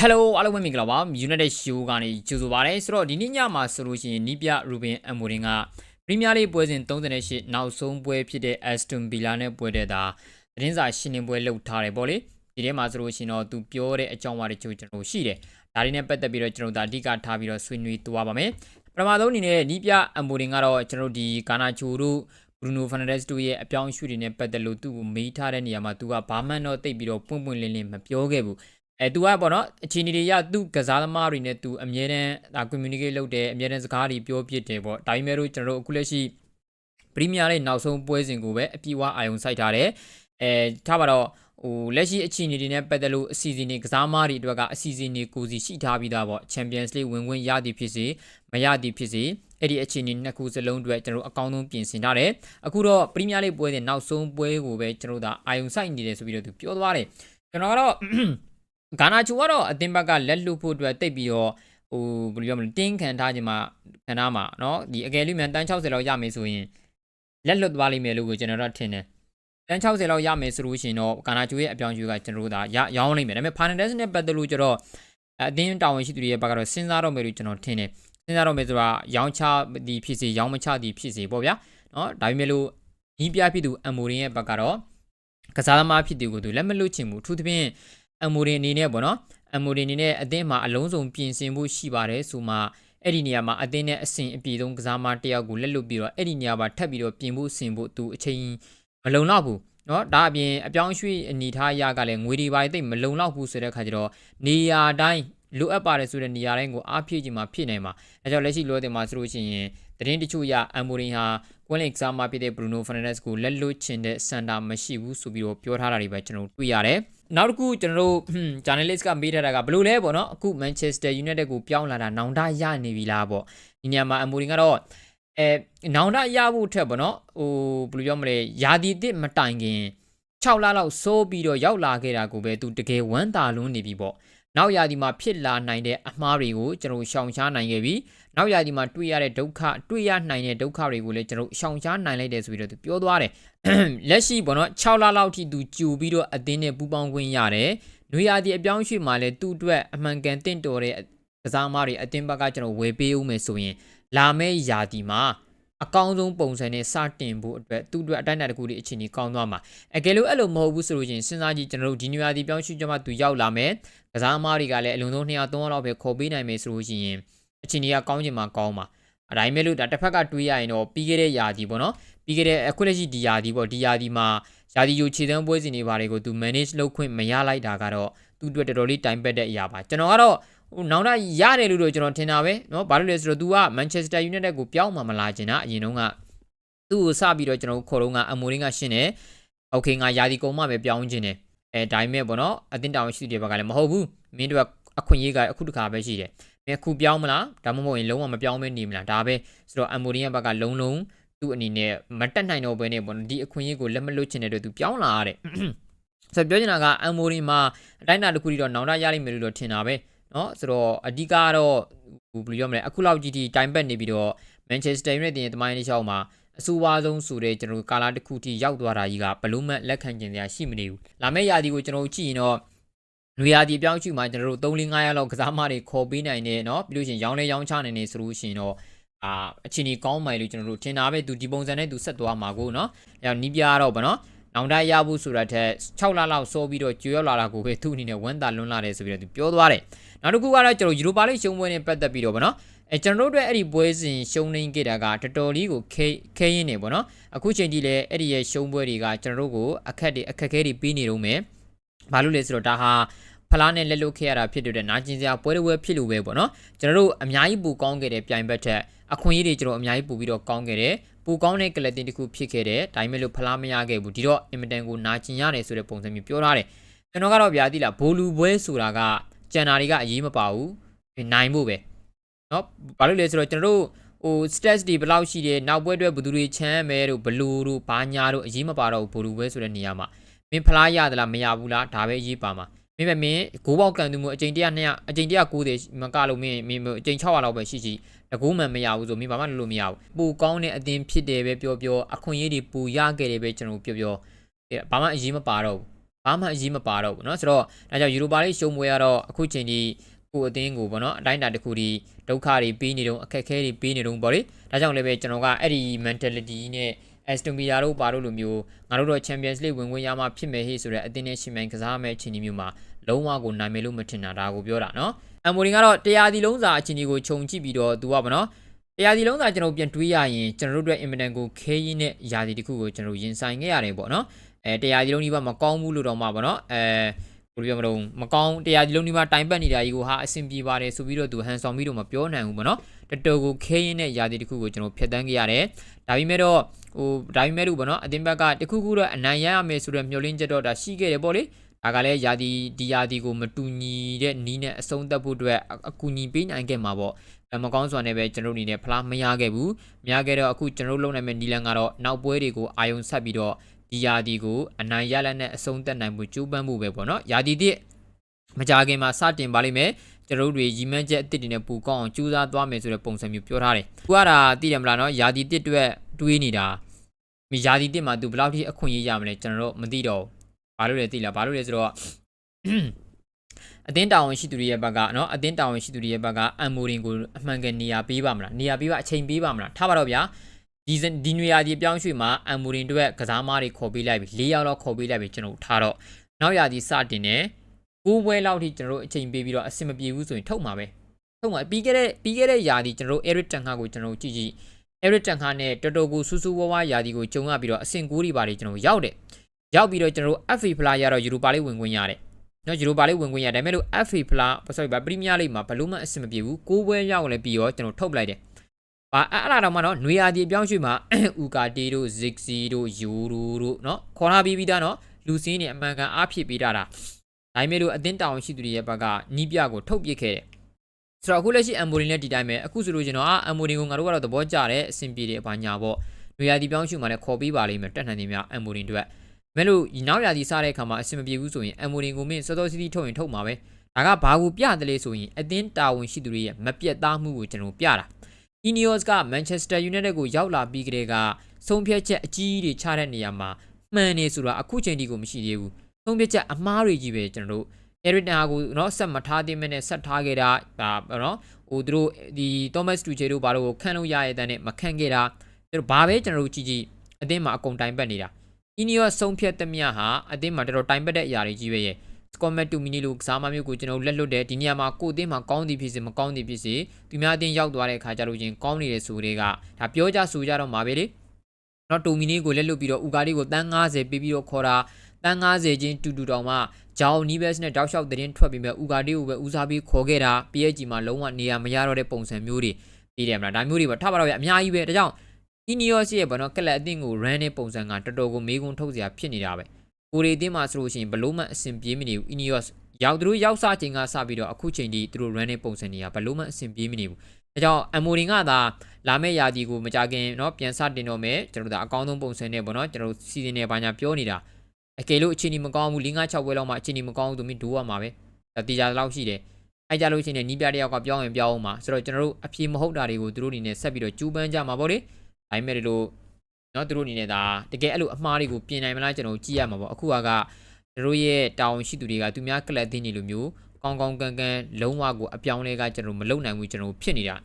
Hello အားလုံးပဲမင်္ဂလာပါ United Show ကနေကြိုဆိုပါရစေဆိုတော့ဒီနေ့ညမှာဆိုလို့ရှိရင်နီးပြ Ruben Amorim က Premier League ပွဲစဉ်38နောက်ဆုံးပွဲဖြစ်တဲ့ Aston Villa နဲ့ပွဲတဲ့တာသတင်းစာရှင်းလင်းပွဲလုပ်ထားတယ်ပေါ့လေဒီထဲမှာဆိုလို့ရှိရင်တော့သူပြောတဲ့အကြောင်းအရာတွေကျွန်တော်ရှိတယ်ဒါတွေနဲ့ပတ်သက်ပြီးတော့ကျွန်တော်ဒါအဓိကထားပြီးတော့ဆွေးနွေးသွားပါမယ်ပထမဆုံးအနေနဲ့နီးပြ Amorim ကတော့ကျွန်တော်ဒီကာနာချိုတို့ Bruno Fernandes တို့ရဲ့အပြောင်းအရွှေ့တွေနဲ့ပတ်သက်လို့သူ့ကိုမေးထားတဲ့နေရာမှာသူကဘာမှတော့တိတ်ပြီးတော့ပွင့်ပွင့်လင်းလင်းမပြောခဲ့ဘူး အဲသူကပေါ့နော်အခြေအနေတွေရသူကစားသမားတွေနဲ့သူအမြဲတမ်းဒါ communicate လုပ်တယ်အမြဲတမ်းစကားတွေပြောပြတယ်ပေါ့ဒါပေမဲ့လို့ကျွန်တော်တို့အခုလက်ရှိပရီးမီးယားလိနောက်ဆုံးပွဲစဉ်ကိုပဲအပြည့်အဝအာရုံစိုက်ထားတယ်အဲထားပါတော့ဟိုလက်ရှိအခြေအနေတွေနဲ့ပတ်သက်လို့အစီအစဉ်တွေကစားမားတွေအတွက်ကအစီအစဉ်တွေကိုစီရှိထားပြီးသားပေါ့ Champions League ဝင်ဝင်ရသည်ဖြစ်စေမရသည်ဖြစ်စေအဲ့ဒီအခြေအနေနှစ်ခုစလုံးအတွက်ကျွန်တော်တို့အကောင်းဆုံးပြင်ဆင်ထားတယ်အခုတော့ပရီးမီးယားလိပွဲစဉ်နောက်ဆုံးပွဲကိုပဲကျွန်တော်တို့ဒါအာရုံစိုက်နေတယ်ဆိုပြီးတော့သူပြောသွားတယ်ကျွန်တော်ကတော့ ဂါနာချူကတော့အသင်းဘက်ကလက်လွတ်ဖို့အတွက်တိတ်ပြီးတော့ဟိုဘယ်လိုပြောမလဲတင်းခံထားခြင်းမှာခံထားမှာเนาะဒီအကယ်လို့မြန်တန်း60လောက်ရမယ်ဆိုရင်လက်လွတ်သွားလိမ့်မယ်လို့ကျွန်တော်တို့ထင်တယ်တန်း60လောက်ရမယ်ဆိုလို့ရှိရင်တော့ဂါနာချူရဲ့အပြောင်းအရွှေ့ကကျွန်တော်တို့ဒါရရောင်းလိမ့်မယ်ဒါပေမဲ့ Fernandes နဲ့ပတ်သက်လို့ကျတော့အသင်းတာဝန်ရှိသူတွေရဲ့ဘက်ကတော့စဉ်းစားတော့မယ်လို့ကျွန်တော်ထင်တယ်စဉ်းစားတော့မယ်ဆိုတာရောင်းချသည်ဖြစ်စေရောင်းမချသည်ဖြစ်စေပေါ့ဗျာเนาะဒါပေမဲ့လို့ညီးပြဖြစ်သူအမိုရင်ရဲ့ဘက်ကတော့ကစားသမားဖြစ်သူကိုသူလက်မလွတ်ချင်ဘူးအထူးသဖြင့် အမိုရင်အနေနဲ့ပေါ့နော်အမိုရင်အနေနဲ့အသင်းမှာအလုံးစုံပြင်ဆင်ဖို့ရှိပါတယ်ဆိုမှအဲ့ဒီနေရာမှာအသင်းနဲ့အဆင်အပြေဆုံးကစားမတယောက်ကိုလက်လွတ်ပြီးတော့အဲ့ဒီနေရာမှာထပ်ပြီးတော့ပြင်ဖို့ဆင်ဖို့သူအချိန်မလုံလောက်ဘူးเนาะဒါအပြင်အပြောင်းရွှေ့အနေထားအရကလည်းငွေဒီပိုင်းတိတ်မလုံလောက်ဘူးဆိုတဲ့ခါကျတော့နေရာတိုင်း လိုအပ်ပါတယ်ဆိုတဲ့နေရာတိုင်းကိုအားဖြည့်ခြင်းမှာဖြစ်နိုင်မှာအဲကြောင့်လက်ရှိလိုတဲ့မှာဆိုလို့ရှိရင်သတင်းတချို့ရအမ်မိုရင်ဟာကွန်လင်ကစားမဖြစ်တဲ့ Bruno Fernandes ကိုလက်လွတ်ချင်တဲ့စန်တာမရှိဘူးဆိုပြီးတော့ပြောထားတာတွေပဲကျွန်တော်တွေ့ရတယ်နောက်တစ်ခုကျွန်တော်တို့ journalist ကမေးထားတာကဘယ်လိုလဲပေါ့နော်အခု Manchester United ကိုပြောင်းလာတာနောင်တရနေပြီလားပေါ့ဒီနေရာမှာအမိုရင်ကတော့အဲနောင်တရဖို့ထက်ပေါ့နော်ဟိုဘယ်လိုပြောမလဲယာဒီတစ်မတိုင်ခင်6လလောက်စိုးပြီးတော့ရောက်လာခဲ့တာကိုပဲသူတကယ်ဝမ်းသာလွန်းနေပြီပေါ့ နောက်ရာဒီမှာဖြစ်လာနိုင်တဲ့အမှားတွေကိုကျွန်တော်ရှောင်ရှားနိုင်ခဲ့ပြီနောက်ရာဒီမှာတွေ့ရတဲ့ဒုက္ခတွေ့ရနိုင်တဲ့ဒုက္ခတွေကိုလည်းကျွန်တော်ရှောင်ရှားနိုင်လိုက်တယ်ဆိုပြီးတော့သူပြောသွားတယ်လက်ရှိပေါ့နော်6လလောက်ထိသူကြူပြီးတော့အသင်းနဲ့ပူးပေါင်းခွင့်ရတယ်။နွေရာသီအပြောင်းရွှေ့မှာလည်းသူ့အတွက်အမှန်ကန်တင့်တော်တဲ့ကစားမတွေအသင်းဘက်ကကျွန်တော်ဝယ်ပေးဦးမယ်ဆိုရင်လာမယ့်ရာသီမှာ အကောင်းဆုံးပုံစံနဲ့စတင်ဖို့အတွက်သူ့အတွက်အတိုင်းအတာတစ်ခုဒီအခြေအနေကောင်းသွားမှာအကယ်လို့အဲ့လိုမဟုတ်ဘူးဆိုလို့ရှိရင်စဉ်းစားကြည့်ကျွန်တော်တို့ဒီနွေရာသီပြောင်းရွှေ့ကြမှာသူရောက်လာမယ်ကစားမတွေကလည်းအလုံးစုံ200 300လောက်ပဲခေါ်ပေးနိုင်မယ်ဆိုလို့ရှိရင်အခြေအနေကကောင်းချင်မှကောင်းမှာအတိုင်းမဲ့လို့ဒါတစ်ဖက်ကတွေးရရင်တော့ပြီးခဲ့တဲ့ယာဒီပေါ့နော်ပြီးခဲ့တဲ့အခုလက်ရှိဒီယာဒီပေါ့ဒီယာဒီမှာယာဒီယိုခြေစမ်းပွဲစဉ်တွေဘာတွေကိုသူ manage လုပ်ခွင့်မရလိုက်တာကတော့သူ့အတွက်တော်တော်လေးတိုင်ပက်တဲ့အရာပါကျွန်တော်ကတော့ ဟိုနောက်တော့ရတယ်လို့တော့ကျွန်တော်ထင်တာပဲเนาะဘာလို့လဲဆိုတော့ तू က Manchester United ကိုပြောင်းမှမလာချင်တာအရင်တုန်းကသူ့ကိုစပြီးတော့ကျွန်တော်ခေါ်တော့ကအမိုရင်းကရှင်းတယ်โอเคငါယာဒီကုံမှပဲပြောင်းချင်တယ်အဲဒါပေမဲ့ပေါ့နော်အတင်းတောင်ရှိတဲ့ဘက်ကလည်းမဟုတ်ဘူးမင်းတို့ကအခွင့်အရေးကအခုတခါပဲရှိတယ်မင်းအခုပြောင်းမလားဒါမှမဟုတ်ရင်လုံးဝမပြောင်းမဲနေမလားဒါပဲဆိုတော့အမိုရင်းရဲ့ဘက်ကလုံးလုံးသူ့အနေနဲ့မတက်နိုင်တော့ဘဲနဲ့ပေါ့နော်ဒီအခွင့်အရေးကိုလက်မလွတ်ချင်တဲ့အတွက်သူပြောင်းလာရတဲ့ဆိုတော့ပြောချင်တာကအမိုရင်းမှာအတိုင်းအတာတစ်ခုတည်းတော့နောင်တရလိမ့်မယ်လို့တော့ထင်တာပဲ เนาะဆိုတော့အဓိကတော့ဘယ်လိုပြောမလဲအခုလောက်ကြီးဒီတိုင်ပတ်နေပြီးတော့ Manchester United ရဲ့တမိုင်းလေးချောင်းမှာအဆိုးဝါးဆုံးဆိုတဲ့ကျွန်တော်ကာလာတစ်ခုထိရောက်သွားတာကြီးကဘလို့မှလက်ခံကျင်စရာရှိမနေဘူးလာမယ့်ရာသီကိုကျွန်တော်ကြည့်ရင်တော့လူရာသီပြောင်းချူမှာကျွန်တော်တို့3 4 5ရက်လောက်ကစားမတွေခေါ်ပေးနိုင်တယ်เนาะပြီးလို့ရှိရင်ရောင်းလဲရောင်းချနိုင်နေဆိုလို့ရှိရင်တော့အာအချင်းကြီးကောင်းမှလို့ကျွန်တော်တို့ထင်တာပဲသူဒီပုံစံနဲ့သူဆက်သွားမှာကိုเนาะအဲနီးပြတော့ဗောနော် နောင်တရဘူးဆိုတာထက်6လလောက်စောပြီးတော့ကြွရောက်လာတာကိုပဲသူ့အနေနဲ့ဝမ်းသာလွန်းလာတယ်ဆိုပြီးတော့သူပြောသွားတယ်နောက်တစ်ခုကတော့ကျွန်တော်ယူရိုပါလိရှုံးပွဲနဲ့ပတ်သက်ပြီးတော့ဗောနော်အဲကျွန်တော်တို့အတွက်အဲ့ဒီပွဲစဉ်ရှုံးနေခဲ့တာကတော်တော်လေးကိုခဲခဲရင်းနေပေါ့နော်အခုချိန်ကြီးလည်းအဲ့ဒီရဲ့ရှုံးပွဲတွေကကျွန်တော်တို့ကိုအခက်တွေအခက်ခဲတွေပြီးနေတော့မယ်ဘာလို့လဲဆိုတော့ဒါဟာဖ လားနဲ့လက်လွတ်ခဲ့ရတာဖြစ်တဲ့နာကျင်စရာပွဲတွေဖြစ်လို့ပဲပေါ့နော်ကျွန်တော်တို့အများကြီးပူကောင်းခဲ့တဲ့ပြိုင်ဘက်ထက်အခွင့်အရေးတွေကျွန်တော်အများကြီးပူပြီးတော့ကောင်းခဲ့တယ်ပူကောင်းတဲ့ကလပ်တင်တစ်ခုဖြစ်ခဲ့တယ်ဒါပေမဲ့လို့ဖလားမရခဲ့ဘူးဒီတော့အင်မတန်ကိုနာကျင်ရတယ်ဆိုတဲ့ပုံစံမျိုးပြောထားတယ်ကျွန်တော်ကတော့ဗျာသိလားဘိုလူပွဲဆိုတာကကြံနာတွေကအရေးမပါဘူးနိုင်ဖို့ပဲเนาะဘာလို့လဲဆိုတော့ကျွန်တော်တို့ဟို stats တွေဘယ်လောက်ရှိတယ်နောက်ပွဲအတွက်ဘယ်သူတွေချမ်းမဲတို့ဘလူတို့ဘာညာတို့အရေးမပါတော့ဘူးဘိုလူပွဲဆိုတဲ့နေရာမှာမင်းဖလားရသလားမရဘူးလားဒါပဲအရေးပါမှာ မင်းပဲမင်းဂိုးပေါက်ကန်သူမျိုးအကြိမ်100 200အကြိမ်190မကလို့မင်းမင်းအကြိမ်600လောက်ပဲရှိရှိတကူးမှန်မရဘူးဆိုမင်းဘာမှလုပ်လို့မရဘူးပူကောင်းတဲ့အတင်းဖြစ်တယ်ပဲပြောပြောအခွင့်အရေးတွေပူရခဲ့တယ်ပဲကျွန်တော်ပြောပြောဘာမှအရေးမပါတော့ဘူး ဘာမှအရေးမပါတော့ဘူးเนาะဆိုတော့ဒါကြောင့်ယူရိုပါလိရှုံးပွဲကတော့အခုချိန်ဒီကိုအသင်းကိုပေါ့နော်အတိုင်းအတာတစ်ခုဒီဒုက္ခတွေပြီးနေတော့အခက်အခဲတွေပြီးနေတော့ပေါ့လေဒါကြောင့်လည်းပဲကျွန်တော်ကအဲ့ဒီ mentality နဲ့ Aston Villa တို့ပါတို့လိုမျိုးငါတို့တော့ Champions League ဝင်ခွင့်ရမှာဖြစ်မယ်ဟေ့ဆိုတဲ့အသင်းနဲ့ရှင်မြန်ကစားမဲ့အချိန်ဒီမျိုးမှာလုံးဝကိုနိုင်မယ်လို့မထင်တာဒါကိုပြောတာနော်အမိုရင်ကတော့တရားဒီလုံးစာအချိန်ဒီကိုခြုံကြည့်ပြီးတော့သူကဗောနော်တရားဒီလုံးစာကျွန်တော်ပြန်တွေးရရင်ကျွန်တော်တို့အတွက်အင်မတန်ကိုခဲရင်းနဲ့ယာဒီတစ်ခုကိုကျွန်တော်ရင်ဆိုင်ခဲ့ရတယ်ပေါ့နော်အဲတရားဒီလုံးဒီဘက်မကောင်းဘူးလို့တော့မှဗောနော်အဲ ဘယ်လိုပြောမလို့မကောင်းတရားဒီလုံးဒီမှာတိုင်ပတ်နေတာကြီးကိုဟာအဆင်ပြေပါတယ်ဆိုပြီးတော့သူဟန်ဆောင်ပြီးတော့မပြောနိုင်ဘူးဗောနော်တတော်ကိုခဲရင်းနဲ့ယာဒီတစ်ခုကိုကျွန်တော်ဖျက်တမ်းခဲ့ရတယ်ဒါပေမဲ့တော့ဟိုဒါပေမဲ့လို့ဗောနော်အတင်းဘက်ကတခုခုတော့အနိုင်ရရမယ်ဆိုတော့မျှော်လင့်ချက်တော့ဒါရှိခဲ့တယ်ပေါ့လေဒါကလည်းယာဒီဒီယာဒီကိုမတူညီတဲ့နီးနဲ့အဆုံးသတ်ဖို့အတွက်အကူညီပေးနိုင်ခဲ့မှာပေါ့မကောင်းစွာနဲ့ပဲကျွန်တော်အနေနဲ့ဖလားမရခဲ့ဘူးမရခဲ့တော့အခုကျွန်တော်လုံနိုင်မဲ့နီလန်ကတော့နောက်ပွဲတွေကိုအာယုံဆက်ပြီးတော့ ဒီယာဒီကိုအနိုင်ရလက်နဲ့အဆုံးသတ်နိုင်မှုကြိုးပမ်းမှုပဲပေါ့နော်ယာဒီတစ်မကြခင်မှာစတင်ပါလိမ့်မယ်ကျွန်တော်တို့တွေရီမန်းချက်အစ်စ်တွေနဲ့ပူကောင်းအောင်ကြိုးစားသွားမယ်ဆိုတဲ့ပုံစံမျိုးပြောထားတယ်။သူကဒါသိတယ်မလားနော်ယာဒီတစ်အတွက်တွေးနေတာမိယာဒီတစ်မှာသူဘယ်လောက်ထိအခွင့်အရေးရမလဲကျွန်တော်တို့မသိတော့ဘူး။ဘာလို့လဲသိလားဘာလို့လဲဆိုတော့အတင်းတာဝန်ရှိသူတွေရဲ့ဘက်ကနော်အတင်းတာဝန်ရှိသူတွေရဲ့ဘက်ကအမ်မိုရင်ကိုအမှန်ကန်နေရာပေးပါမလားနေရာပေးပါအချိန်ပေးပါမလားထားပါတော့ဗျာ ဒီဒီနွေရာဒီပြောင်းရွှေ့မှာအမ်မိုရင်တို့ရဲ့ကစားမားတွေခေါ်ပေးလိုက်ပြီ၄ယောက်လောက်ခေါ်ပေးလိုက်ပြီကျွန်တော်ထားတော့နောက်ရာဒီစတင်နေကိုးပွဲလောက်ထိကျွန်တော်တို့အချိန်ပေးပြီးတော့အဆင်မပြေဘူးဆိုရင်ထုတ်မှာပဲထုတ်မှာပြီးခဲ့တဲ့ပြီးခဲ့တဲ့ရာဒီကျွန်တော်တို့ Eric Ten Hag ကိုကျွန်တော်တို့ကြည့်ကြည့် Eric Ten Hag နဲ့တော်တော်ကိုစူးစူးဝါးဝါရာဒီကိုဂျုံရပြီးတော့အဆင့်9တွေပါတယ်ကျွန်တော်ရောက်တယ်ရောက်ပြီးတော့ကျွန်တော်တို့ FA Player ရတော့ Europa League ဝင်ခွင့်ရတယ်နော်ယူရိုပါလေးဝင်ခွင့်ရဒါပေမဲ့လို့ FA ဖလား sorry ဗာပရီးမီးယားလိမှာဘလို့မှအဆင်မပြေဘူးကိုးပွဲရောက်လည်းပြီးရောကျွန်တော်ထုတ်ပလိုက်တယ်။ ဘာအဲ့အဲ့ဒါတော့မှနော်နွေရာဒီအပြောင်းရွှေ့မှာအူကာတီတို့ဇစ်စီတို့ယူရိုတို့နော်ခေါ်လာပြီးပြီးသားနော်လူစင်းနေအမှန်ကန်အားဖြစ်ပေးတာဒါဒါပေမဲ့လို့အသင်းတောင်ရှိသူတွေရဲ့ဘက်ကနီးပြကိုထုတ်ပစ်ခဲ့တယ်။ဆိုတော့အခုလက်ရှိအမ်မိုရင်နဲ့ဒီတိုင်းပဲအခုဆိုလို့ကျွန်တော်အမ်မိုရင်ကိုငါတို့ကတော့သဘောကျတယ်အဆင်ပြေတယ်ဘာညာပေါ့နွေရာဒီပြောင်းရွှေ့မှာလည်းခေါ်ပေးပါလိမ့်မယ်တက်နိုင်နေမြအမ်မိုရင်တို့မဲလို့နောက်ရာသီစားတဲ့အခါမှာအဆင်မပြေဘူးဆိုရင်အမ်မိုရင်ကိုမင်းစောစောစီးစီးထုတ်ရင်ထုတ်မှာပဲဒါကဘာကိုပြတယ်လဲဆိုရင်အသင်းတာဝန်ရှိသူတွေရဲ့မပြတ်သားမှုကိုကျွန်တော်ပြတာ Ineos က Manchester United ကိုရောက်လာပြီးကတည်းကဆုံးဖြတ်ချက်အကြီးကြီးတွေချတဲ့နေရာမှာမှန်နေဆိုတာအခုချိန်ထိကိုမရှိသေးဘူးဆုံးဖြတ်ချက်အမှားတွေကြီးပဲကျွန်တော်တို့ Eric Ten Hag ကိုเนาะဆက်မထားသေးမဲ့နဲ့ဆက်ထားခဲ့တာဒါเนาะဟိုသူတို့ဒီ Thomas Tuchel တို့ဘာလို့ခန့်လို့ရရတဲ့နဲ့မခန့်ခဲ့တာကျွန်တော်ဘာပဲကျွန်တော်တို့ကြည့်ကြည့်အသင်းမှာအကုန်တိုင်ပတ်နေတာ Ineos ဆုံးဖြတ်သမျှဟာအသင်းမှာတော်တော်တိုင်ပတ်တဲ့အရာတွေကြီးပဲရဲ့ Scotland 2 mini လို့ကစားမမျိုးကိုကျွန်တော်လက်လွတ်တယ်ဒီနေရာမှာကိုအသင်းမှာကောင်းသည်ဖြစ်စေမကောင်းသည်ဖြစ်စေသူများအသင်းရောက်သွားတဲ့အခါကျလို့ချင်းကောင်းနေတဲ့ဆိုတွေကဒါပြောကြဆိုကြတော့မှာပဲလေနော်2 mini ကိုလက်လွတ်ပြီးတော့ဥကာလီကိုတန်း90ပေးပြီးတော့ခေါ်တာတန်း90ချင်းတူတူတောင်မှဂျောင်နီးဘက်စ်နဲ့တောက်လျှောက်သတင်းထွက်ပြီးမဲ့ဥကာလီကိုပဲဦးစားပေးခေါ်ခဲ့တာ PSG မှာလုံးဝနေရာမရတော့တဲ့ပုံစံမျိုးတွေပြီးတယ်မလားဒါမျိုးတွေပေါ့ထားပါတော့ဗျအများကြီးပဲဒါကြောင့် Ineos ရဲ့ဘောနော်ကလပ်အသင်းကို run တဲ့ပုံစံကတော်တော်ကိုမေးခွန်းထုတ်စရာဖြစ်နေတာပဲ ကိုရီအသင်းမှာဆိုလို့ရှိရင်ဘလို့မှအဆင်ပြေမနေဘူး Ineos ရောက်သူတို့ရောက်စားချိန်ကစပြီးတော့အခုချိန်ထိသူတို့ run တဲ့ပုံစံတွေကဘလို့မှအဆင်ပြေမနေဘူးဒါကြောင့်အမိုရင်ကသာလာမယ့်ရာသီကိုမကြခင်เนาะပြန်စတင်တော့မယ်ကျွန်တော်တို့အကောင်းဆုံးပုံစံနဲ့ပေါ့เนาะကျွန်တော်တို့စီစဉ်နေပါညာပြောနေတာအကယ်လို့အခြေအနေမကောင်းဘူး၄၅6ပွဲလောက်မှအခြေအနေမကောင်းဘူးသူမင်းဒိုးရမှာပဲဒါတေချာလောက်ရှိတယ်အဲ့ကြလို့ရှိရင်နီးပြတယောက်ကပြောင်းရင်ပြောင်းအောင်ပါဆိုတော့ကျွန်တော်တို့အပြေမဟုတ်တာတွေကိုသူတို့အနေနဲ့ဆက်ပြီးတော့ကျူးပန်းကြမှာပေါ့လေဒါပေမဲ့လို့ နော်သူတို့အနေနဲ့ဒါတကယ်အဲ့လိုအမှားတွေကိုပြင်နိုင်မလားကျွန်တော်ကြည့်ရမှာပေါ့အခုကသူတို့ရဲ့တာဝန်ရှိသူတွေကသူများကလပ်သိနေလိုမျိုးကောင်းကောင်းကန်ကန်လုံးဝကိုအပြောင်းလဲကကျွန်တော်မလုပ်နိုင်ဘူးကျွန်တော်ဖြစ်နေတာ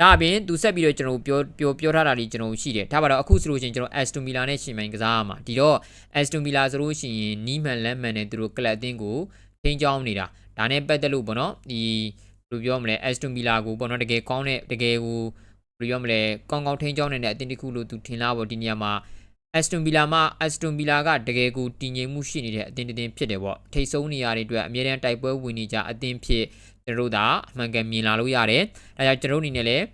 ဒါအပြင်သူဆက်ပြီးတော့ကျွန်တော်ပြောပြောပြောထားတာလေးကျွန်တော်ရှိတယ်ဒါပါတော့အခုဆိုလို့ရှိရင်ကျွန်တော် Aston Villa နဲ့ရှင်မိုင်ကစားရမှာဒီတော့ Aston Villa ဆိုလို့ရှိရင်နီးမှန်လမ်းမှန်နဲ့သူတို့ကလပ်အသင်းကိုထိန်းချောင်းနေတာဒါနဲ့ပတ်သက်လို့ပေါ့နော်ဒီဘယ်လိုပြောမလဲ Aston Villa ကိုပေါ့နော်တကယ်ကောင်းတဲ့တကယ်ကို ဘယ်လိုပြောမလဲကောင်းကောင်းထိန်းချောင်းနေတဲ့အသင်းတစ်ခုလို့သူထင်လားပေါ့ဒီနေရာမှာ Aston Villa မှာ Aston Villa ကတကယ်ကိုတည်ငြိမ်မှုရှိနေတဲ့အသင်းတစ်သင်းဖြစ်တယ်ပေါ့ထိတ်ဆုံးနေရာတွေအတွက်အမြဲတမ်းတိုက်ပွဲဝင်နေကြအသင်းဖြစ်ကျွန်တော်တို့ဒါအမှန်ကန်မြင်လာလို့ရတယ်ဒါကြောင့်ကျွန်တော်တို့အနေနဲ့လည်း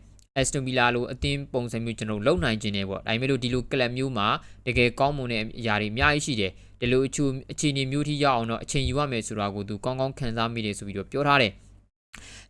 Aston Villa လိုအသင်းပုံစံမျိုးကျွန်တော်လုံနိုင်ခြင်းနဲ့ပေါ့ဒါပေမဲ့လို့ဒီလိုကလပ်မျိုးမှာတကယ်ကောင်းမွန်တဲ့အရာတွေအများကြီးရှိတယ်ဒီလိုအချူအခြေအနေမျိုးထိရောက်အောင်တော့အချိန်ယူရမယ်ဆိုတာကိုသူကောင်းကောင်းခံစားမိတယ်ဆိုပြီးတော့ပြောထားတယ်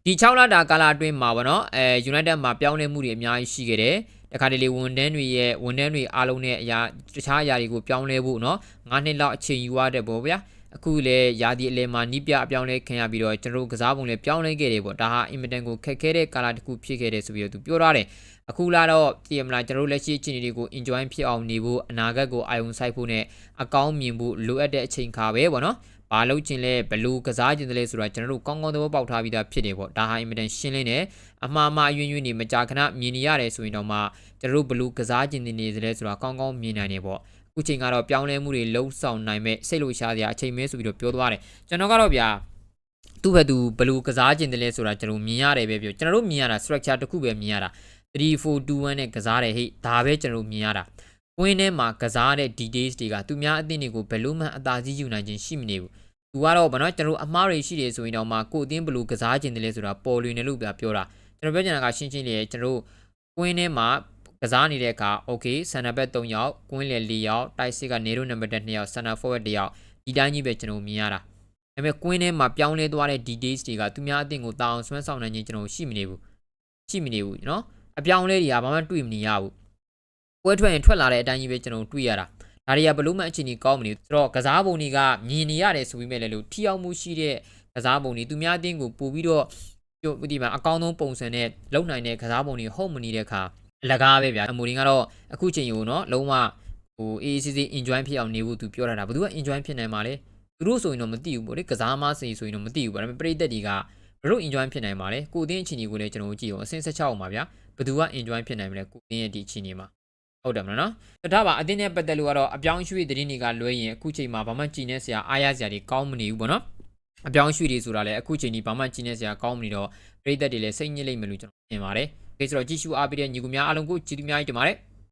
ဒီ6လတာကာလအတွင်းမှာပေါ့နော်အဲ United မှာပြောင်းလဲမှုတွေအများကြီးရှိခဲ့တယ်တခါတလေဝန်တန်းတွေရဲ့ဝန်တန်းတွေအားလုံးနဲ့အရာတခြားအရာတွေကိုပြောင်းလဲဖို့เนาะ9နှစ်လောက်အချိန်ယူရတဲ့ပေါ့ဗျာ အခုလေယာဒီအလဲမှာနီးပြအပြောင်းလဲခံရပြီးတော့ကျွန်တော်တို့ကစားပုံလဲပြောင်းလဲခဲ့တယ်ပေါ့ဒါဟာအင်မတန်ကိုခက်ခဲတဲ့ကာလတစ်ခုဖြစ်ခဲ့တယ်ဆိုပြီးတော့သူပြောထားတယ်အခုလာတော့တည်မလားကျွန်တော်တို့လက်ရှိအခြေအနေတွေကို enjoy ဖြစ်အောင်နေဖို့အနာဂတ်ကိုအာရုံစိုက်ဖို့နဲ့အကောင်းမြင်ဖို့လိုအပ်တဲ့အချိန်ခါပဲပေါ့နော် ဘာလို့ချင်းလဲဘလူးကစားခြင်းတလဲဆိုတာကျွန်တော်တို့ကောင်းကောင်းသဘောပေါက်ထားပြီးသားဖြစ်တယ်ပေါ့ဒါဟာအင်မတန်ရှင်းလင်းတယ်အမှားမှားအယွင်းယွင်းနေမကြာခဏမြင်နေရတယ်ဆိုရင်တော့မှကျွန်တော်တို့ဘလူးကစားခြင်းနေနေတယ်ဆိုတာကောင်းကောင်းမြင်နိုင်တယ်ပေါ့အခုချိန်ကတော့ပြောင်းလဲမှုတွေလှုံ့ဆော်နိုင်မဲ့စိတ်လို့ရှားစရာအချိန်မဲဆိုပြီးတော့ပြောသွားတယ်ကျွန်တော်ကတော့ဗျာသူ့ဘက်သူဘယ်လူကစားခြင်းတလဲဆိုတာကျွန်တော်မြင်ရတယ်ပဲပြောကျွန်တော်တို့မြင်ရတာ structure တစ်ခုပဲမြင်ရတာ3 4 2 1နဲ့ကစားတယ်ဟိဒါပဲကျွန်တော်တို့မြင်ရတာ ကွင်းထဲမှာကစားတဲ့ details တွေကသူများအသင်းတွေကိုဘယ်လို့မှအသာစီးယူနိုင်ခြင်းရှိမနေဘူးသူကတော့ဗောနော်ကျွန်တော်တို့အမားတွေရှိတယ်ဆိုရင်တော့မှကိုယ်အသင်းဘယ်လိုကစားခြင်းတလဲဆိုတာပေါ်လွင်တယ်လို့ပြပြောတာကျွန်တော်ပြောချင်တာကရှင်းရှင်းလေးကျွန်တော်တို့ကွင်းထဲမှာ ကစားနေတဲ့အခါ okay ဆန်နဘက်3ယောက်ကွင်းလေ4ယောက်တိုက်စစ်ကနေရိုနံပါတ်2ယောက်ဆန်နာ forward 1ယောက်ဒီတိုင်းကြီးပဲကျွန်တော်မြင်ရတာဒါပေမဲ့ကွင်းထဲမှာပြောင်းလဲသွားတဲ့ details တွေကသူများအသင်းကိုတာအောင်ဆွမ်းဆောင်နိုင်ခြင်းကျွန်တော်ရှိမနေဘူးရှိမနေဘူးเนาะအပြောင်းလဲတွေကဘာမှတွေ့မနေရဘူး ပွဲထွက်ရင်ထွက်လာတဲ့အတိုင်းကြီးပဲကျွန်တော်တွေ့ရတာဒါတွေကဘလို့မှအခြေအနေကောင်းမနေဘူးဆိုတော့ကစားပုံတွေကမြင်နေရတယ်ဆိုပြီးမဲ့လည်းလို့ထီအောင်မှုရှိတဲ့ကစားပုံတွေသူများအသင်းကိုပို့ပြီးတော့ဒီမှာအကောင်းဆုံးပုံစံနဲ့လုံနိုင်တဲ့ကစားပုံတွေဟုတ်မနေတဲ့အခါအလကားပဲဗျာအမူရင်းကတော့အခုချိန်ကိုနော်လုံးဝဟို AACC enjoy ဖြစ်အောင်နေဖို့သူပြောတာဒါဘယ်သူက enjoy ဖြစ်နိုင်မှာလဲသူတို့ဆိုရင်တော့မသိဘူးပေါ့လေကစားမစေဆိုရင်တော့မသိဘူးပေါ့ဒါပေမဲ့ပရိသတ်တွေကဘယ်လို enjoy ဖြစ်နိုင်မှာလဲကိုအသင်းအချိန်ကြီးကိုလည်းကျွန်တော်တို့ကြည့်အောင်အဆင့်16အောင်ပါဗျာဘယ်သူက enjoy ဖြစ်နိုင်မလဲကိုအသင်းရဲ့ဒီအချိန်ကြီးမှာ ဟုတ်တယ်မနော်တထပါအတင်းနဲ့ပတ်သက်လို့ကတော့အပြောင်းရွှေ့သတင်းတွေကလွဲရင်အခုချိန်မှာဘာမှကြည်နေစရာအားရစရာတွေကောင်းမနေဘူးပေါ့နော်အပြောင်းရွှေ့တွေဆိုတာလည်းအခုချိန်ဒီဘာမှကြည်နေစရာကောင်းမနေတော့ပြည်သက်တွေလည်းစိတ်ညစ်လိမ့်မယ်လို့ကျွန်တော်ထင်ပါတယ်။ဒါဆိုတော့ကြည့်ရှုအားပေးတဲ့ညီကူများအားလုံးကိုကျေးဇူးများကြီးတင်ပါတယ်။